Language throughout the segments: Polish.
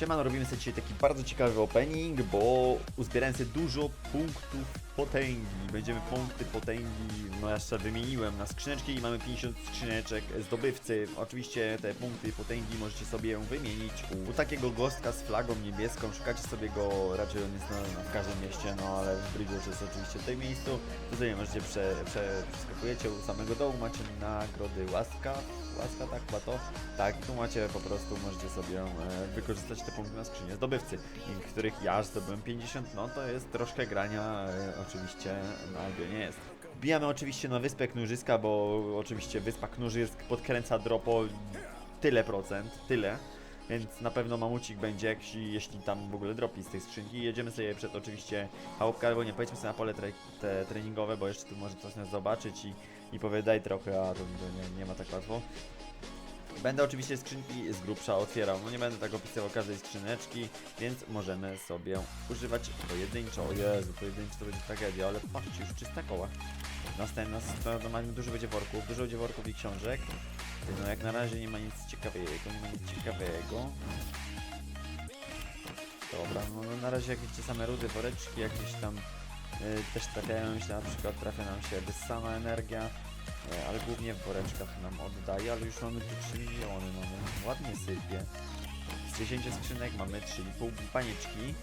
Siemano, robimy sobie dzisiaj taki bardzo ciekawy opening, bo uzbierałem sobie dużo punktów potęgi. Będziemy punkty potęgi, no ja jeszcze wymieniłem na skrzyneczki i mamy 50 skrzyneczek zdobywcy. Oczywiście te punkty potęgi możecie sobie wymienić u, u takiego gostka z flagą niebieską. Szukacie sobie go, raczej on jest na, w każdym mieście, no ale w Bridge jest oczywiście w tym miejscu. Tutaj możecie prze, prze, przeskakujecie u samego dołu, macie nagrody łaska, łaska tak chyba to. Tak, tu macie po prostu, możecie sobie e, wykorzystać te punkty na skrzynię zdobywcy, których ja zdobyłem 50, no to jest troszkę grania, e, oczywiście na Albionie jest. Wbijamy oczywiście na wyspę Knurzyska, bo oczywiście wyspa Knurzysk podkręca dropo tyle procent, tyle. Więc na pewno mamucik będzie, jeśli, tam w ogóle dropi z tej skrzynki. Jedziemy sobie przed oczywiście chałupkę, albo nie, pojedźmy sobie na pole tre te treningowe, bo jeszcze tu może coś nas zobaczyć i, i powie daj trochę, a to nie, nie ma tak łatwo. Będę oczywiście skrzynki z grubsza otwierał, no nie będę tak opisywał każdej skrzyneczki, więc możemy sobie używać pojedynczo. O Jezu, pojedynczo to będzie tragedia, ale patrzcie, już czysta koła. Następna, normalnie dużo będzie worków, dużo będzie worków i książek. No jak na razie nie ma nic ciekawego, nie ma nic ciekawego. Dobra, no no na razie jak widzicie same rudy, woreczki jakieś tam też trafiają się, na przykład trafia nam się wyssana energia, y, ale głównie w woreczkach nam oddaje, ale już mamy tu 3 miliony, mamy ładnie sypie. Z 10 skrzynek mamy 3,5 panieczki,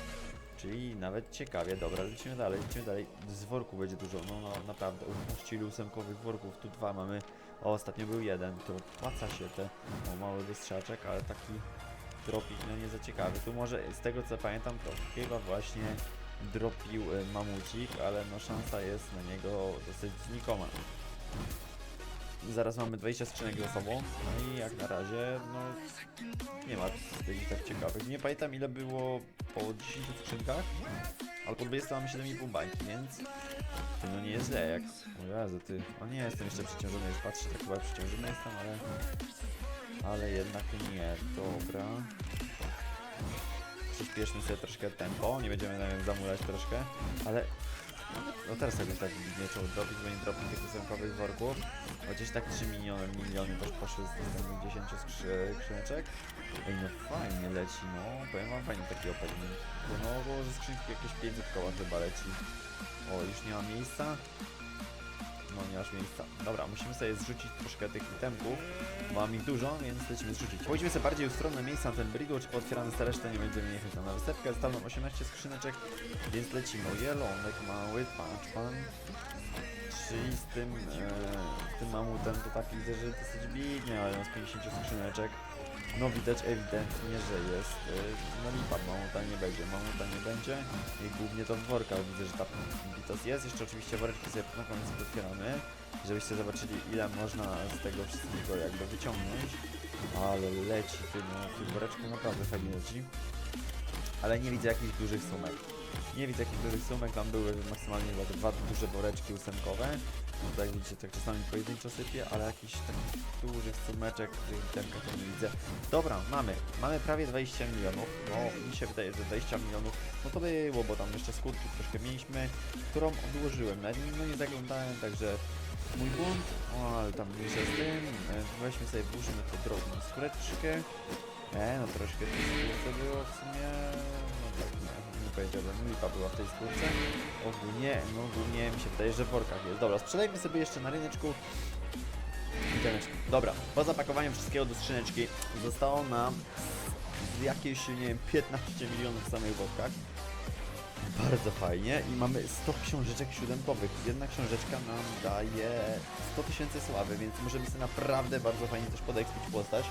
czyli nawet ciekawie. Dobra, lecimy dalej, lecimy dalej. Z worków będzie dużo, no, no naprawdę, ścilu ósemkowych worków, tu dwa mamy, o ostatnio był jeden, to opłaca się te, o mały wystrzaczek, ale taki dropik, no nie za ciekawy. Tu może z tego co pamiętam, to chyba właśnie dropił e, mamucik, ale no szansa jest na niego dosyć znikoma. Zaraz mamy 20 skrzynek za sobą, no i jak na razie, no nie ma tych tak ciekawych. Nie pamiętam ile było po 10 skrzynkach, ale po 20 mamy 7,5 bańki, więc ty, no nie jest źle jak... O Jezu, ty, o nie jestem jeszcze przeciążony, już patrzę, tak chyba przeciążony jestem, ale... Ale jednak nie, dobra. Przyspieszmy sobie troszkę tempo, nie będziemy na wiem zamulać troszkę, ale... No teraz sobie tak nie trzeba drobić, bo nie drobić tych ósemkowych worków. Chociaż tak 3 miliony, miliony też poszły z tych 10 skrzy, skrzyneczek. Ej, no fajnie leci, no. Powiem wam fajnie taki. Bo no, bo ze skrzynki jakieś 500 koła chyba leci. O, już nie ma miejsca. No nie masz miejsca. Dobra, musimy sobie zrzucić troszkę tych itemków, mam ich dużo, więc lecimy zrzucić. Pójdźmy sobie bardziej ustronne miejsca na ten bridge, pootwieramy te resztę, nie będziemy jechać tam na występkę. Zostało nam 18 skrzyneczek, więc lecimy. Jelonek mały, patrz pan. Czyli z tym, e, tym mamutem to tak widzę, że dosyć biednie, ale z 50 skrzyneczek. No widać ewidentnie, że jest e, no lipa, mamuta nie będzie, mamuta nie będzie i głównie to w workach widzę, że ta bitos jest. Jeszcze oczywiście woreczki sobie na koniec otwieramy, żebyście zobaczyli ile można z tego wszystkiego jakby wyciągnąć. Ale leci, ty, no, tym woreczku naprawdę fajnie leci. Ale nie widzę jakichś dużych sumek. Nie widzę dużych sumek, tam były maksymalnie chyba dwa duże woreczki ósemkowe. No tak widzicie, tak czasami pojedynczo sypie, ale jakichś takich dużych sumeczek w tych to nie widzę. Dobra, mamy. Mamy prawie 20 milionów. No, mi się wydaje, że 20 milionów, no to było, bo tam jeszcze skutki troszkę mieliśmy, którą odłożyłem. Nawet no nie zaglądałem, także mój błąd. O, ale tam mniejsza z tym. E, Weźmy sobie, włóżmy to drobną skóreczkę. E, no troszkę to było w sumie... No tak, nie, nie powiedziałbym, lipa była w tej skórce. Ogólnie, no ogólnie mi się wydaje, że w workach jest. Dobra, sprzedajmy sobie jeszcze na ryneczku. Dobra, po zapakowaniu wszystkiego do skrzyneczki zostało nam jakieś, nie wiem, 15 milionów w samych workach. Bardzo fajnie i mamy 100 książeczek siódemkowych. Jedna książeczka nam daje 100 tysięcy sławy, więc możemy sobie naprawdę bardzo fajnie też podekspić postać.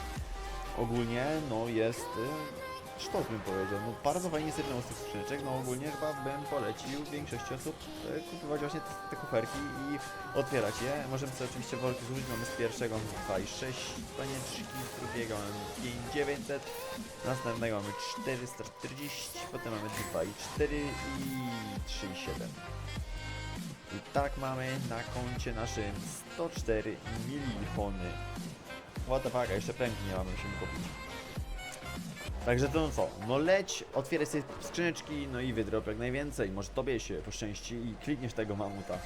Ogólnie, no jest y, sztos bym powiedział. No bardzo fajnie sypnął z tych skrzyneczek, no ogólnie chyba bym polecił większości osób y, kupować właśnie te, te kuferki i otwierać je. Możemy sobie oczywiście worki złożyć, mamy z pierwszego 2 i 6 panieczki, z drugiego mamy 5900, następnego mamy 440, potem mamy 2 i 4 i 3 i 7. I tak mamy na koncie naszym 104 miliony. What the fuck, a jeszcze pręgi nie mamy, musimy kupić. Także to no co, no leć, otwieraj sobie skrzyneczki, no i wydrop jak najwięcej. Może tobie się poszczęści i klikniesz tego mamuta.